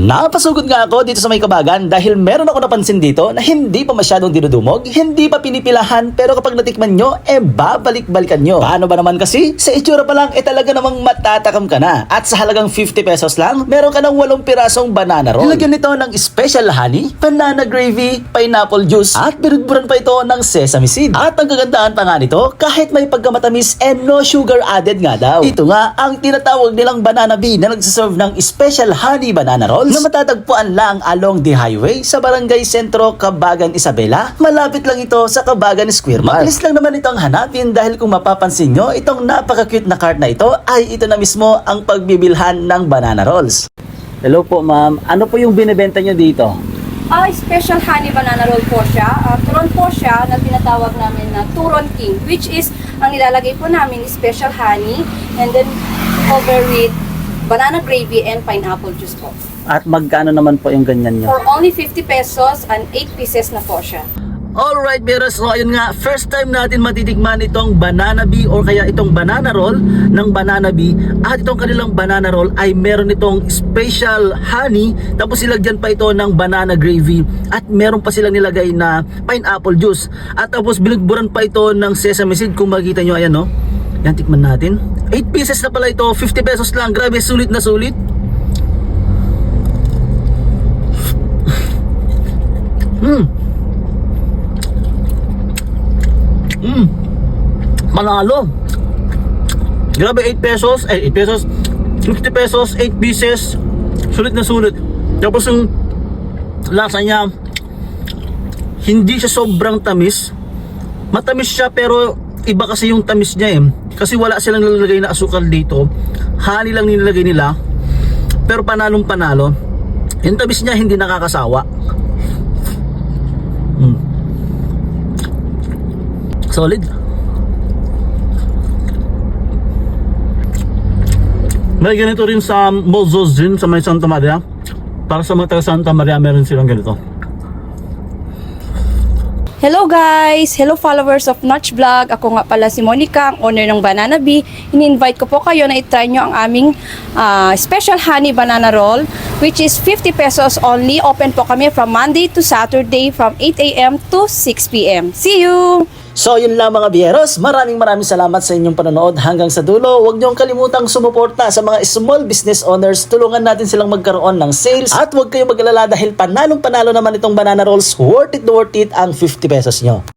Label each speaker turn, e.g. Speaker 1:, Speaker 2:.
Speaker 1: Napasugod nga ako dito sa may kabagan dahil meron ako napansin dito na hindi pa masyadong dinudumog, hindi pa pinipilahan pero kapag natikman nyo, eh babalik-balikan nyo. Paano ba naman kasi? Sa itsura pa lang, eh talaga namang matatakam ka na. At sa halagang 50 pesos lang, meron ka ng 8 pirasong banana roll. Lagyan nito ng special honey, banana gravy, pineapple juice, at binudburan pa ito ng sesame seed. At ang kagandaan pa nga nito, kahit may pagkamatamis and no sugar added nga daw. Ito nga ang tinatawag nilang banana bee na nagsiserve ng special honey banana rolls na matatagpuan lang along the highway sa Barangay Sentro, Kabagan, Isabela. Malapit lang ito sa Kabagan Square Mall. Mabilis lang naman itong hanapin dahil kung mapapansin nyo, itong napaka-cute na cart na ito ay ito na mismo ang pagbibilhan ng banana rolls. Hello po ma'am, ano po yung binibenta nyo dito?
Speaker 2: Ah, special honey banana roll po siya. Ah, turon po siya na tinatawag namin na Turon King, which is, ang nilalagay po namin is special honey and then cover with banana gravy and pineapple juice po.
Speaker 1: At magkano naman po yung ganyan nyo?
Speaker 2: For only 50 pesos and 8 pieces na po siya.
Speaker 1: Alright, Beros. So, ayun nga, first time natin matitikman itong banana bee or kaya itong banana roll ng banana bee. At itong kanilang banana roll ay meron itong special honey. Tapos silagyan pa ito ng banana gravy. At meron pa silang nilagay na pineapple juice. At tapos binugburan pa ito ng sesame seed. Kung makikita nyo, ayan no. Yan, tikman natin. 8 pieces na pala ito. 50 pesos lang. Grabe, sulit na sulit. Hmm. Mm. Manalo. Grabe 8 pesos, eh 8 pesos, 50 pesos, 8 pieces. Sulit na sulit. Tapos yung lasa niya hindi siya sobrang tamis. Matamis siya pero iba kasi yung tamis niya eh. Kasi wala silang nilalagay na asukal dito. Honey lang nilalagay nila. Pero panalong panalo. Yung tamis niya hindi nakakasawa. Mm. Solid. May ganito rin sa Mozos din sa may Santa Maria. Para sa mga taga Santa Maria, meron silang ganito.
Speaker 2: Hello guys! Hello followers of Notch Vlog. Ako nga pala si Monica, ang owner ng Banana Bee. Ini-invite ko po kayo na itry nyo ang aming ah, special honey banana roll which is 50 pesos only. Open po kami from Monday to Saturday from 8 a.m. to 6 p.m. See you!
Speaker 1: So yun lang mga biyeros, maraming maraming salamat sa inyong panonood hanggang sa dulo. Huwag niyong kalimutang sumuporta sa mga small business owners. Tulungan natin silang magkaroon ng sales at huwag kayong mag-alala dahil panalong panalo naman itong banana rolls. Worth it, worth it ang 50 pesos nyo.